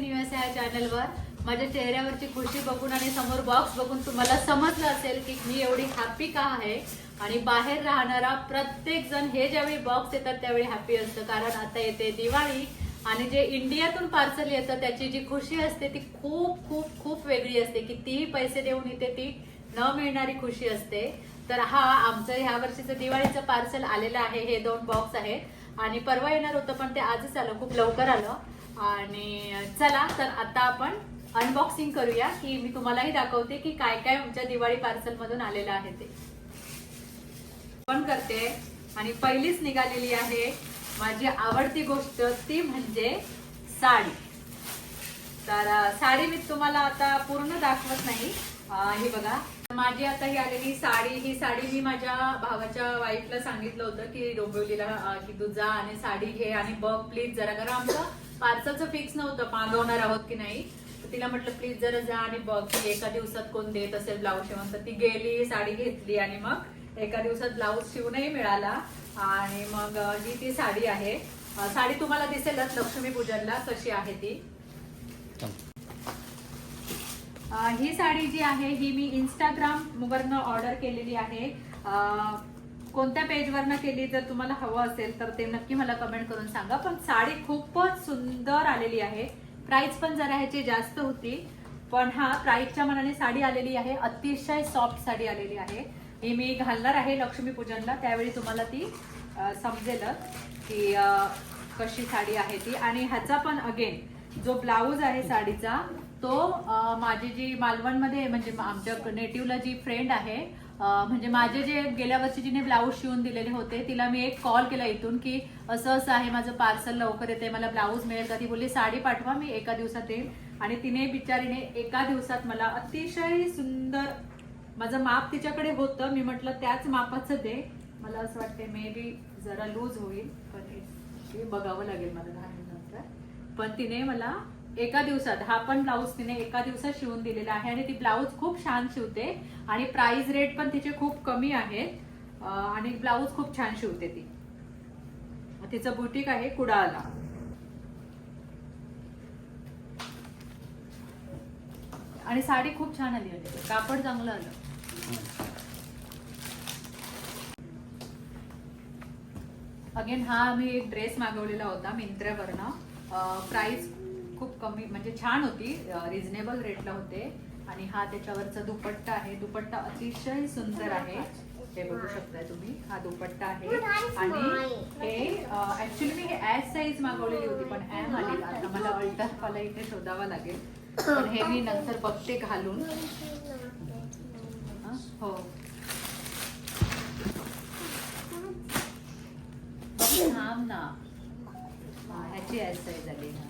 निवास या चॅनलवर माझ्या चेहऱ्यावरची खुशी बघून आणि समोर बॉक्स बघून तुम्हाला समजलं असेल की मी एवढी हॅपी का आहे? आणि बाहेर राहणारा प्रत्येक जण हे ज्यावेळी बॉक्स येतात त्यावेळी हॅपी असतं. कारण आता येते दिवाळी आणि जे इंडियातून पार्सल येतं त्याची जी खुशी असते ती खूप खूप खूप वेगळी असते. कितीही पैसे देऊन इथे ती न मिळणारी खुशी असते. तर हा आमचं ह्या वर्षीचं दिवाळीचं पार्सल आलेलं आहे. हे दोन बॉक्स आहेत. आणि परवा येणार होतं पण ते आजच आलं. खूप लवकर आलं. आणि चला तर आता आपण अनबॉक्सिंग करूया की मी तुम्हालाही दाखवते की काय काय आमच्या दिवाळी पार्सल मधून आलेलं आहे ते. पण करते आणि पहिलीच निघालेली आहे माझी आवडती गोष्ट ती म्हणजे साडी. तर साडी मी तुम्हाला आता पूर्ण दाखवत नाही. हे बघा. माझी आता ही आलेली साडी ही साडी मी माझ्या भावाच्या वाईफला सांगितलं होतं की डोंबिवलीला की तू जा आणि साडी घे आणि बघ प्लीज जरा कारण आमचं. पार्सलचं फिक्स नव्हतं मागवणार आहोत की नाही. तर तिला म्हटलं प्लीज जरा जा आणि बघ की एका दिवसात कोण देत असेल ब्लाऊज शिवून. तर ती गेली साडी घेतली आणि मग एका दिवसात ब्लाऊज शिवूनही मिळाला. आणि मग ही ती साडी आहे. साडी तुम्हाला दिसेलच लक्ष्मी पूजनला कशी आहे ती. ही साडी जी आहे ही मी इंस्टाग्राम वरनं ऑर्डर केलेली आहे. कोणत्या पेजवरनं केली जर तुम्हाला हवं असेल तर ते नक्की मला कमेंट करून सांगा. पण साडी खूपच सुंदर आलेली आहे. प्राइस पण जरा ह्याची जास्त होती. पण हा प्राईसच्या मनाने साडी आलेली आहे. अतिशय सॉफ्ट साडी आलेली आहे. ही मी घालणार आहे लक्ष्मीपूजनला. त्यावेळी तुम्हाला ती समजेलच की कशी साडी आहे ती. आणि ह्याचा पण अगेन जो ब्लाऊज आहे साडीचा तो माझी जी मालवणमध्ये म्हणजे आमच्या नेटिव्हला जी फ्रेंड आहे म्हणजे माझे जे गेल्या वर्षी जिने ब्लाऊज शिवून दिलेले होते तिला मी एक कॉल केला इथून की असं असं आहे माझं पार्सल लवकर येते मला ब्लाऊज मिळेल का? ती बोलली साडी पाठवा मी एका दिवसात येईल आणि तिने बिचारीने एका दिवसात मला अतिशय सुंदर माझं माप तिच्याकडे होतं मी म्हटलं त्याच मापाचं दे. मला असं वाटते मे बी जरा लूज होईल पण हे- बघावं लागेल मला घालून पण तिने मला एका दिवसात हा पण ब्लाऊज तिने एका दिवसात शिवून दिलेला आहे आणि ती ब्लाऊज खूप छान शिवते आणि प्राइस रेट पण तिचे खूप कमी आहेत. आणि ब्लाऊज खूप छान शिवते ती. तिचं बुटीक आहे कुडाळला. आणि साडी खूप छान आली आहे कापड चांगलं आलं. अगेन हा आम्ही एक ड्रेस मागवलेला होता मिंत्र्यावरनं प्राइस खूप कमी म्हणजे छान होती रिझनेबल रेटला होते. आणि हा त्याच्यावरचा दुपट्टा आहे. दुपट्टा अतिशय सुंदर आहे. हे बघू शकताय तुम्ही. हा दुपट्टा आहे. आणि हे ऍक्च्युली मी हे ऍज साईज मागवलेली होती पण एम आली आता मला अल्टर मला इथे शोधावा लागेल. पण हे मी नंतर बघते घालून. हो थांब ना. ह्याची ॲज साईज आली ना.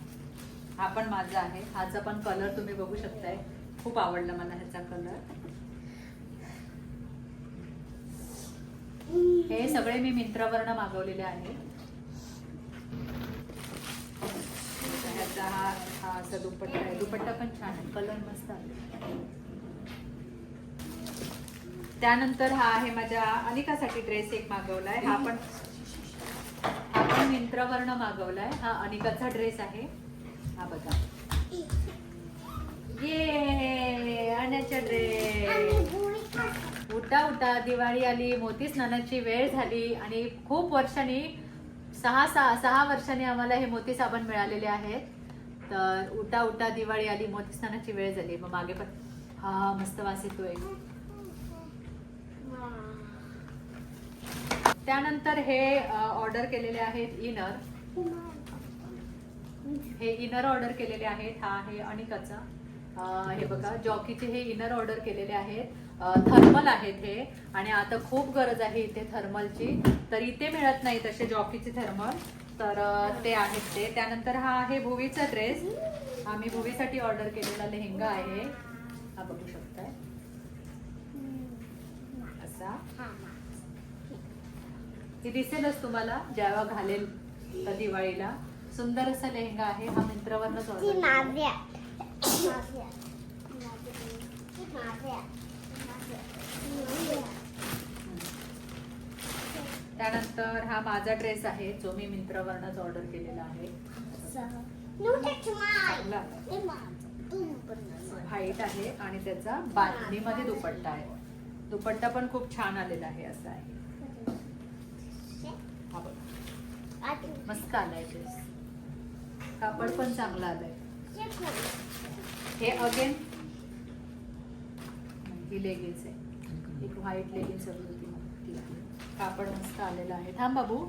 हा पण माझा आहे. हाचा पण कलर तुम्ही बघू शकताय. खूप आवडला मला ह्याचा कलर हे सगळे मी मिंत्रावरनं मागवलेले आहे. ह्याचा हा हा असा दुपट्टा आहे. दुपट्टा पण छान आहे. कलर मस्त आहे. त्यानंतर हा आहे माझ्या अनिकासाठी ड्रेस एक मागवलाय. हा पण हा पण मिंत्रावरनं मागवलाय. हा अनिकाचा ड्रेस आहे. हा बघा. ये अण्याचा ड्रेस उठा उठा. दिवाळी आली मोती स्नानाची वेळ झाली आणि खूप वर्षांनी सहा सहा सहा वर्षांनी आम्हाला हे मोती साबण मिळालेले आहेत. तर उठा उठा. दिवाळी आली मोती स्नानाची वेळ झाली. मग मागे पण हा मस्त वास येतोय. त्यानंतर हे ऑर्डर केलेले आहेत इनर हे इनर ऑर्डर केलेले आहेत हा आहे अनिकाचा. हे बघा जॉकीचे हे इनर ऑर्डर केलेले आहेत. थर्मल आहेत हे. आणि आता खूप गरज आहे इथे थर्मलची तर इथे मिळत नाही तसे जॉकीचे थर्मल तर ते आहेत ते. त्यानंतर हा आहे भुवीचा ड्रेस आम्ही भुवीसाठी ऑर्डर केलेला लेहंगा आहे. हा बघू शकताय. असा. ती दिसेलच तुम्हाला जेव्हा घालेल तर दिवाळीला. सुंदर असा लेहंगा आहे हा माव्या त्यानंतर हा माझा ड्रेस आहे जो मी मिंत्रावरनच ऑर्डर केलेला आहे. व्हाईट आहे. आणि त्याचा बांधणीमध्ये दुपट्टा आहे. दुपट्टा पण खूप छान आलेला आहे असा आहे. हा. मस्त आलाय ड्रेस. कापड पण चांगला आलाय. आहे हे अगेन ही लेगिन्स आहे. एक व्हाईट लेगिन्स हवी होती कापड मस्त आलेलं आहे. थांब बाबू.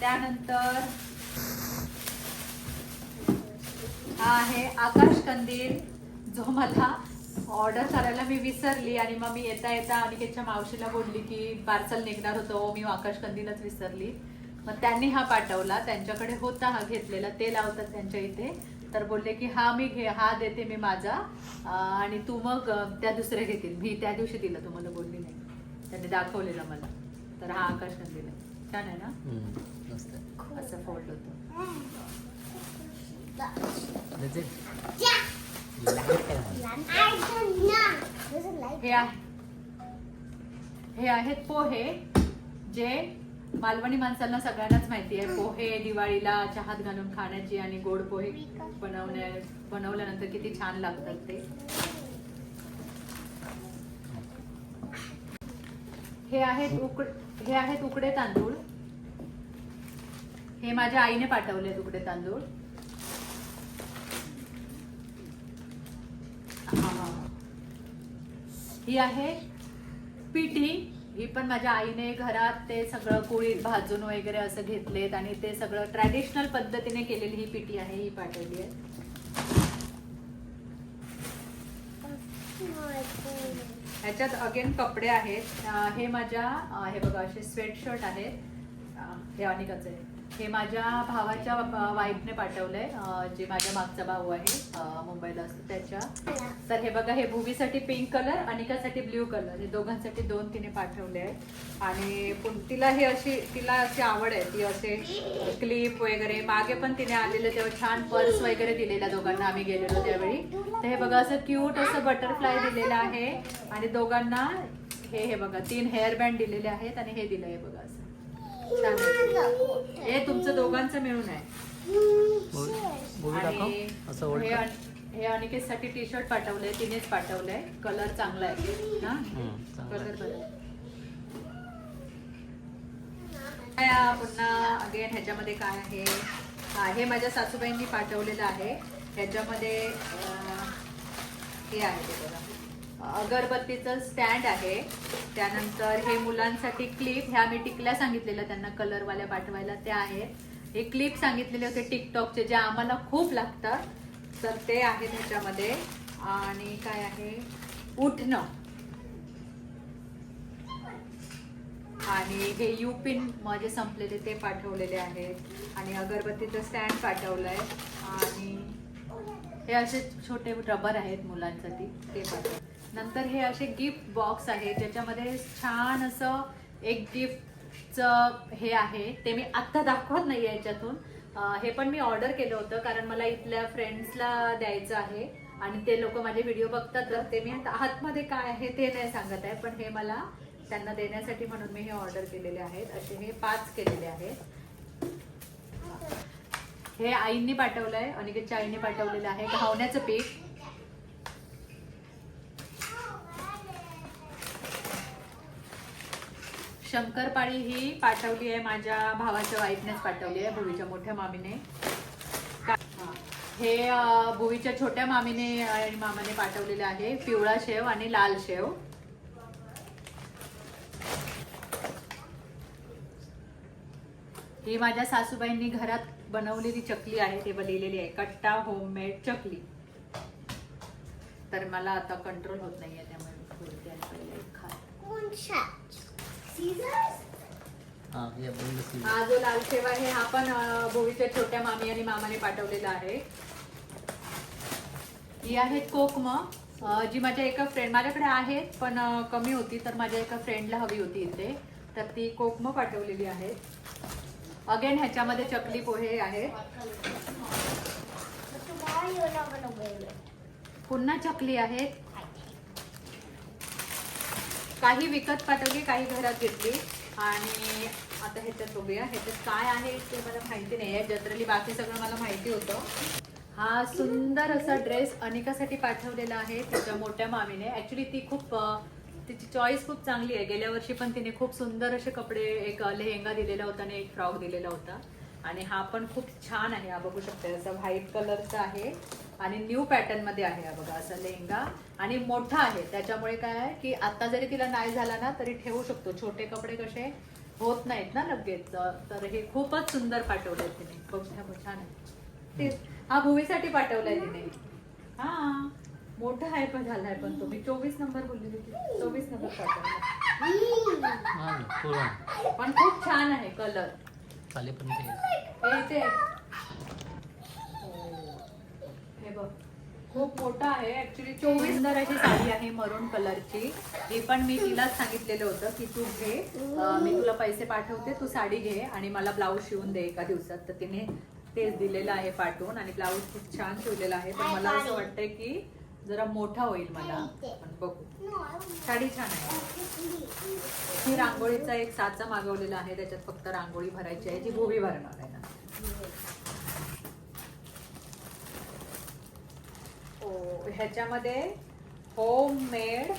त्यानंतर हा आहे आकाश कंदील जो मला ऑर्डर करायला मी विसरली आणि मग मी येता येता अनिकेतच्या मावशीला बोलली की पार्सल निघणार होतो. मी आकाश कंदीलच विसरली. मग त्यांनी हा पाठवला त्यांच्याकडे होता हा घेतलेला ते लावतात त्यांच्या इथे. तर बोलले की हा मी घे हा देते मी माझा आणि तू मग त्या दुसऱ्या घेतील. मी त्या दिवशी दिला तुम्हाला बोलली नाही. त्यांनी दाखवलेला मला. तर हा आकाश कंदील आहे छान आहे. ना. असं फोल्ड होतं. हे हे आहेत पोहे जे मालवणी माणसांना सगळ्यांनाच माहिती आहे. पोहे दिवाळीला चहात घालून खाण्याची आणि गोड पोहे बनवण्या बनवल्यानंतर किती छान लागतात ते. हे आहेत उकड हे आहेत उकडे तांदूळ. हे माझ्या आईने पाठवले उकडे तांदूळ. ही आहे पिठी. ही पण माझ्या आईने घरात ते सगळं कुळीत भाजून वगैरे असं घेतलेत आणि ते सगळं ट्रॅडिशनल पद्धतीने केलेली ही पिठी आहे ही पाठवली आहे. ह्याच्यात अगेन कपडे आहेत. हे माझ्या हे बघा असे स्वेटशर्ट आहेत. हे अनिकाचे आहे. हे माझ्या भावाच्या वाईफने पाठवलंय. जे माझ्या मागचा भाऊ आहे मुंबईला असतो त्याच्या. तर हे बघा हे भूवीसाठी पिंक कलर अनिकासाठी ब्ल्यू कलर हे दोघांसाठी दोन तिने पाठवले आहेत. आणि तिला हे अशी तिला अशी आवड आहे. ती असे क्लिप वगैरे मागे पण तिने आलेले तेव्हा छान पर्स वगैरे दिलेल्या दोघांना आम्ही गेलेलो त्यावेळी. तर हे बघा असं क्यूट असं बटरफ्लाय दिलेलं आहे. आणि दोघांना हे हे बघा तीन हेअर बँड दिलेले आहेत आणि हे दिलं हे बघा असं. हे तुमचं दोघांचं मिळून आहे. हे अन- अनिकेतसाठी टी शर्ट पाठवलंय तिनेच पाठवलंय. कलर चांगला आहे. ना कलर. बरं पुन्हा? अगेन ह्याच्यामध्ये काय आहे? हा, हे माझ्या सासूबाईंनी पाठवलेलं आहे. ह्याच्यामध्ये हे आहे ते बघा. अगरबत्तीचं स्टँड आहे. त्यानंतर हे मुलांसाठी क्लिप ह्या मी टिकल्या सांगितलेल्या त्यांना कलरवाल्या पाठवायला. त्या आहेत. हे क्लिप सांगितलेले होते टिकटॉकचे जे आम्हाला खूप लागतात तर ते आहे त्याच्यामध्ये. आणि काय आहे? उठणं. आणि हे युपिन माझे संपलेले ते पाठवलेले आहेत. आणि अगरबत्तीचं स्टँड पाठवलं आहे आणि हे असे छोटे रबर आहेत मुलांसाठी ते पाठव नंतर हे असे गिफ्ट बॉक्स आहे. ज्याच्यामध्ये छान असं एक गिफ्टचं हे आहे. ते मी आत्ता दाखवत नाही याच्यातून. हे पण मी ऑर्डर केलं होतं कारण मला इथल्या फ्रेंड्सला द्यायचं आहे आणि ते लोक माझे व्हिडिओ बघतात तर ते मी आता आतमध्ये काय आहे ते नाही सांगत आहे पण हे मला त्यांना देण्यासाठी म्हणून मी हे ऑर्डर केलेले आहेत. असे हे पाच केलेले आहेत. हे आईंनी पाठवलंय अनिकेतच्या आईने पाठवलेलं आहे. घावण्याचं पीठ. शंकरपाळी ही पाठवली आहे माझ्या भावाच्या वाईफनेच पाठवली आहे भुवीच्या मोठ्या मामीने. हे. भुवीच्या छोट्या मामीने आणि मामाने पाठवलेले आहे पिवळा शेव आणि लाल शेव. ही माझ्या सासूबाईंनी घरात बनवलेली चकली आहे ते लिहिलेली आहे कट्टा होममेड चकली. तर मला आता कंट्रोल होत नाहीये त्यामुळे हा हा जो लाल शेव आहे हा पण भोवीच्या छोट्या मामी आणि मामाने पाठवलेला आहे. ही आहेत कोकम जी माझ्या एका फ्रेंड माझ्याकडे आहेत पण कमी होती तर माझ्या एका फ्रेंडला हवी होती इथे. तर ती कोकम पाठवलेली आहे. अगेन ह्याच्यामध्ये चकली पोहे it. पुन्हा चकली आहेत. काही विकत पाठवली काही घरात घेतली. आणि आता ह्याच्यात बघूया ह्याच्यात काय आहे ते मला माहिती नाही आहे. जनरली बाकी सगळं मला माहिती होतं. हा सुंदर असा ड्रेस अनिकासाठी पाठवलेला आहे तिच्या मोठ्या मामीने. ऍक्च्युली ती खूप तिची चॉईस खूप चांगली आहे. गेल्या वर्षी पण तिने खूप सुंदर असे कपडे एक लेहेंगा दिलेला होता आणि एक फ्रॉक दिलेला होता. आणि हा पण खूप छान आहे. हा बघू शकता असा व्हाईट कलरचा आहे. आणि न्यू पॅटर्नमध्ये आहे हा बघा असा लेहंगा. आणि मोठा आहे. त्याच्यामुळे काय आहे की आता जरी तिला नाही झाला ना तरी ठेवू शकतो. छोटे कपडे कसे होत नाहीत ना लगेच. तर हे खूपच सुंदर पाठवले तिने. खूप छान आहे हा भुवीसाठी पाठवलाय तिने. हा. मोठा आहे पण झालाय पण तुम्ही चोवीस नंबर बोलली होती. चोवीस नंबर पाठवला हा पण खूप छान आहे कलर. पण ते हे ते हे बघ. खूप मोठा आहे. ऍक्च्युली चोवीस सुंदर अशी साडी आहे मरून कलरची हे पण मी तिलाच सांगितलेलं होतं की तू घे. अं, मी तुला पैसे पाठवते. तू साडी घे आणि मला ब्लाऊज शिवून दे एका दिवसात. तर तिने तेच दिलेलं आहे पाठवून आणि ब्लाऊज खूप छान शिवलेला आहे. पण मला असं वाटतंय की जरा मोठा होईल मला. पण बघू. साडी छान आहे. ही रांगोळीचा एक साचा मागवलेला आहे. त्याच्यात फक्त रांगोळी भरायची आहे. जी भोवी भरणार आहे ना. हो, ह्याच्यामध्ये home made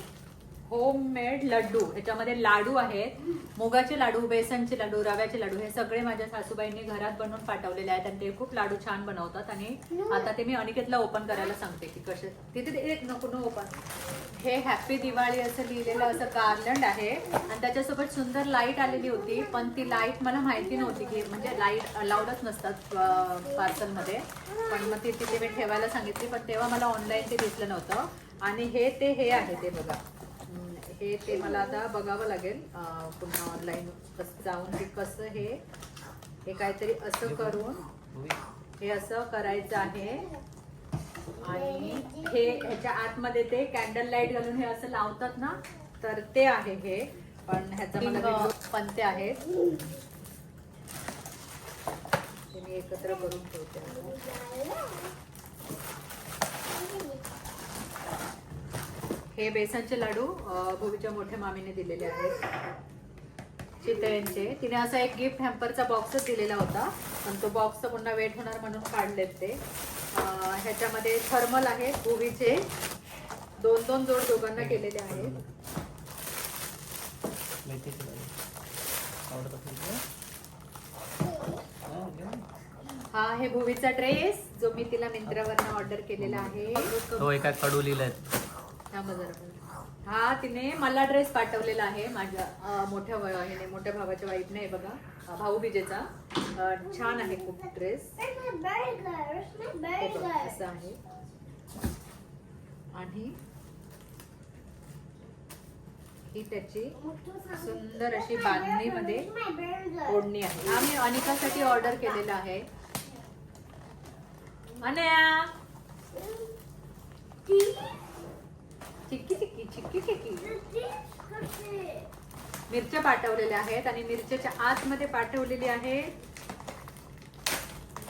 home made laddoo ह्याच्यामध्ये लाडू आहेत. मुगाचे लाडू बेसनचे लाडू रव्याचे लाडू हे सगळे माझ्या सासूबाईंनी घरात बनवून पाठवलेले आहेत आणि ते खूप लाडू छान बनवतात आणि आता ते मी अनिकेतला ओपन करायला सांगते की कसे. तिथे ते एक नको न ओपन हे हॅपी दिवाळी असं लिहिलेलं असं गार्लंड आहे आणि त्याच्यासोबत सुंदर लाइट आलेली होती पण ती लाइट मला माहिती नव्हती की म्हणजे लाइट अलाउडच नसतात पार्सलमध्ये पण मग ती तिथे मी ठेवायला सांगितली पण तेव्हा मला ऑनलाईन ते दिसलं नव्हतं. आणि हे ते हे आहे ते बघा. हे ते मला आता बघावं लागेल. पुन्हा ऑनलाईन कसं जाऊन ते कसं हे हे काहीतरी असं करून हे असं करायचं आहे. आणि हे ह्याच्या आतमध्ये ते कॅन्डल लाइट घालून हे असं लावतात ना तर ते आहे हे. पण ह्याचा मला video पंते आहेत. ते मी एकत्र करून ठेवते. हे बेसनचे लाडू भूमीच्या मोठ्या मामीने दिलेले आहेत. चितळ्यांचे. तिने असा एक गिफ्ट हॅम्परचा बॉक्सच दिलेला होता. पण तो बॉक्स पुन्हा वेट होणार म्हणून काढलेत ते. ह्याच्यामध्ये थर्मल आहे भूमीचे दोन दोन जोड दोघांना केलेले आहेत. हा, हे भूमीचा ड्रेस जो मी तिला मिंत्रावरनं ऑर्डर केलेला आहे. तो एका कडू लिहिलाय थांबा जरा हा तिने मला ड्रेस पाठवलेला आहे माझ्या अं, मोठ्या व- मोठ्या भावाच्या वाईफने हे बघा अं, भाऊ बिजेचा अं, छान आहे खूप dress Where's my burger? Where's my बघ, burger? असं आहे आणि ही त्याची सुंदर अशी बांधणीमध्ये Where's my burger? ओढणी आहे हा मी अनिकासाठी ऑर्डर केलेला आहे अनया चिक्की चिक्की चिक्की चिक्की. मिरच्या पाठवलेल्या आहेत आणि मिरच्याच्या आतमध्ये पाठवलेली आहे.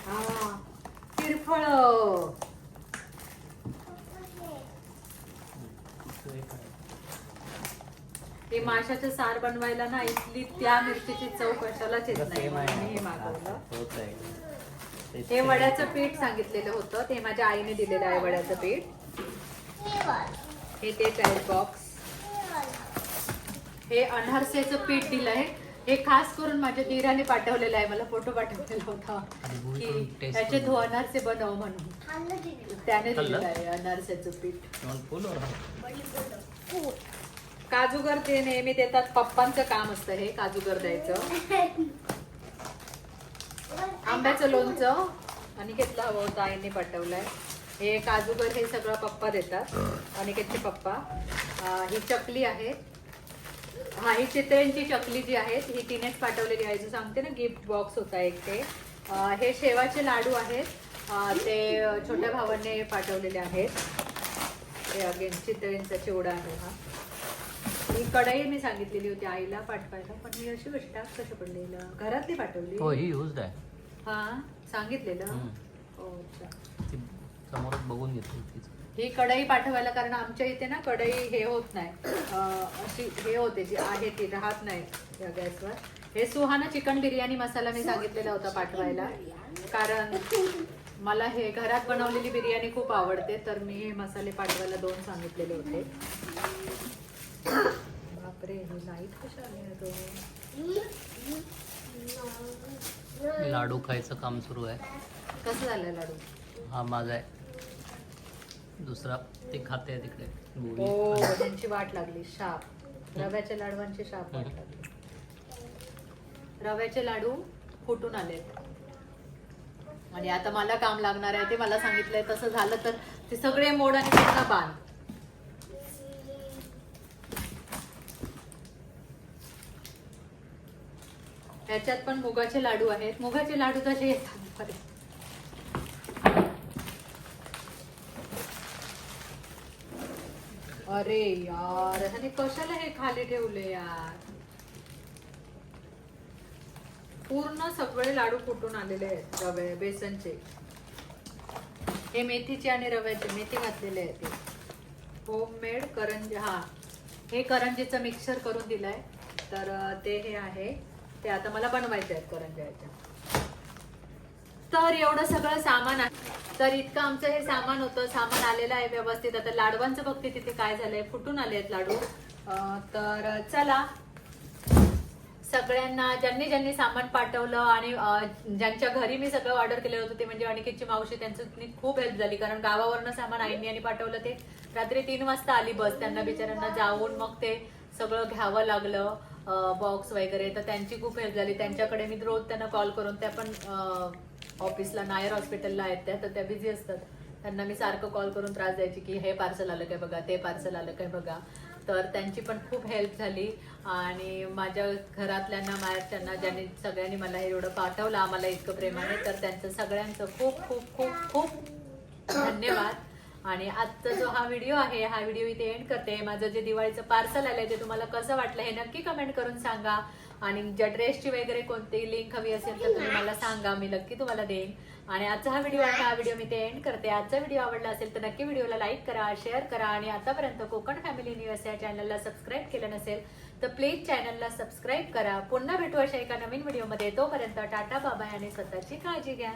हा तिरफळ. हे माशाचं सार बनवायला ना इथली त्या मिरचीची चव कशालाच येत नाही. हे. मागवलं. हे. वड्याचं पीठ सांगितलेलं होतं. ते माझ्या आईने दिलेलं आहे वड्याचं पीठ. हे तेच आहे बॉक्स. हे अनारसेचं पीठ दिलंय हे खास करून माझ्या दिराने पाठवलेलं आहे. मला फोटो पाठवलेला होता आणि की त्याचे धो अनारसे बनव म्हणून. त्याने दिलेलं आहे अनारसेचं पीठ? काजूगर ते नेहमी देतात. पप्पांचं काम असतं हे काजूगर द्यायचं आंब्याचं लोणचं. अनिकेतला हवं होतं आईने पाठवलंय. हे काजूगर हे सगळं पप्पा देतात. अनिकेतचे पप्पा. ही चकली आहे. हा ही चितळ्यांची चकली जी आहे ही तिनेच पाठवलेली आहे. जो सांगते ना गिफ्ट बॉक्स होता एक ते. हे शेवाचे लाडू आहेत. ते छोट्या भावाने पाठवलेले आहेत. हे अगेन चितळ्यांचा चिवडा आहे हा. ही कढई मी सांगितलेली होती आईला पाठवायला पण ही अशी टाक कशी पडलेलं घरातली पाठवली? हो ही यूज आहे. हा सांगितलेलं. हो अच्छा. समोरच बघून तीच ही कढई पाठवायला कारण आमच्या इथे ना कढई हे होत नाही. अं, अशी हे होते जी आहे ती राहत नाही या गॅसवर. हे सुहाना चिकन बिर्याणी मसाला मी सांगितलेला होता पाठवायला. कारण मला हे घरात बनवलेली बिर्याणी खूप आवडते तर मी हे मसाले पाठवायला दोन सांगितलेले होते. बापरे हे लाइट कशा आले तो लाडू खायचं काम सुरू आहे. कसं झालं लाडू? हा माझा आहे. दुसरा ते खाते आहे तिकडे. हो गोळी. त्यांची वाट लागली शाप. रव्याच्या लाडवांची शाप वाट लागली रव्याचे लाडू फुटून आले. आणि आता मला काम लागणार आहे ते मला सांगितलंय तसं झालं तर ते सगळे मोड आणि पूर्ण बांध. ह्याच्यात पण मुगाचे लाडू आहेत. मुगाचे लाडू कसे येतात बरे. अरे यार ह्याने कशाला हे खाली ठेवले यार? पूर्ण सगळे लाडू फुटून आलेले आहेत रवे बेसनचे. हे मेथीचे आणि रव्याचे मेथी घातलेले आहेत ते होममेड करंजी हा. हे करंजीचं मिक्सर करून दिलंय. तर ते हे आहे. ते आता मला बनवायचे आहेत करंजाच्या तर एवढं सगळं सामान आहे. तर इतकं आमचं हे सामान होतं. सामान आलेलं आहे व्यवस्थित. आता लाडवांचं बघते तिथे काय झालंय. फुटून आले आहेत लाडू. तर चला. सगळ्यांना ज्यांनी ज्यांनी सामान पाठवलं आणि ज्यांच्या घरी मी सगळं ऑर्डर केलं होतं ते म्हणजे अनिकेतची मावशी त्यांचं खूप हेल्प झाली. कारण गावावरनं सामान आईंनी आणि पाठवलं ते. रात्री तीन वाजता आली बस. त्यांना बिचाऱ्यांना जाऊन मग ते सगळं घ्यावं लागलं बॉक्स वगैरे. तर त्यांची खूप हेल्प झाली. त्यांच्याकडे मी रोज त्यांना कॉल करून त्या पण ऑफिसला नायर हॉस्पिटलला आहेत त्या तर त्या बिझी असतात. त्यांना मी सारखं कॉल करून त्रास द्यायची की हे पार्सल आलं काय बघा ते पार्सल आलं काय बघा. तर त्यांची पण खूप हेल्प झाली. आणि माझ्या घरातल्यांना माहेरच्यांना ज्यांनी सगळ्यांनी मला हे एवढं पाठवलं आम्हाला इतकं प्रेमाने तर त्यांचं सगळ्यांचं खूप खूप खूप खूप धन्यवाद. आणि आजचा जो हा व्हिडिओ आहे हा व्हिडिओ इथे एंड करते. माझं जे दिवाळीचं पार्सल आलंय ते तुम्हाला कसं वाटलं हे नक्की कमेंट करून सांगा. आणि ज्या ड्रेसची वगैरे कोणती लिंक हवी असेल तर तुम्ही मला सांगा मी नक्की तुम्हाला देईन. आणि आजचा हा व्हिडिओ आहे हा व्हिडिओ मी ते एंड करते. आजचा व्हिडिओ आवडला असेल तर नक्की व्हिडिओला लाईक करा शेअर करा आणि आतापर्यंत कोकण फॅमिली न्यूज या चॅनलला सबस्क्राईब केलं नसेल तर प्लीज चॅनलला सबस्क्राईब करा. पुन्हा भेटू अशा एका नवीन व्हिडिओमध्ये तोपर्यंत टाटा बाबा आणि स्वतःची काळजी घ्या.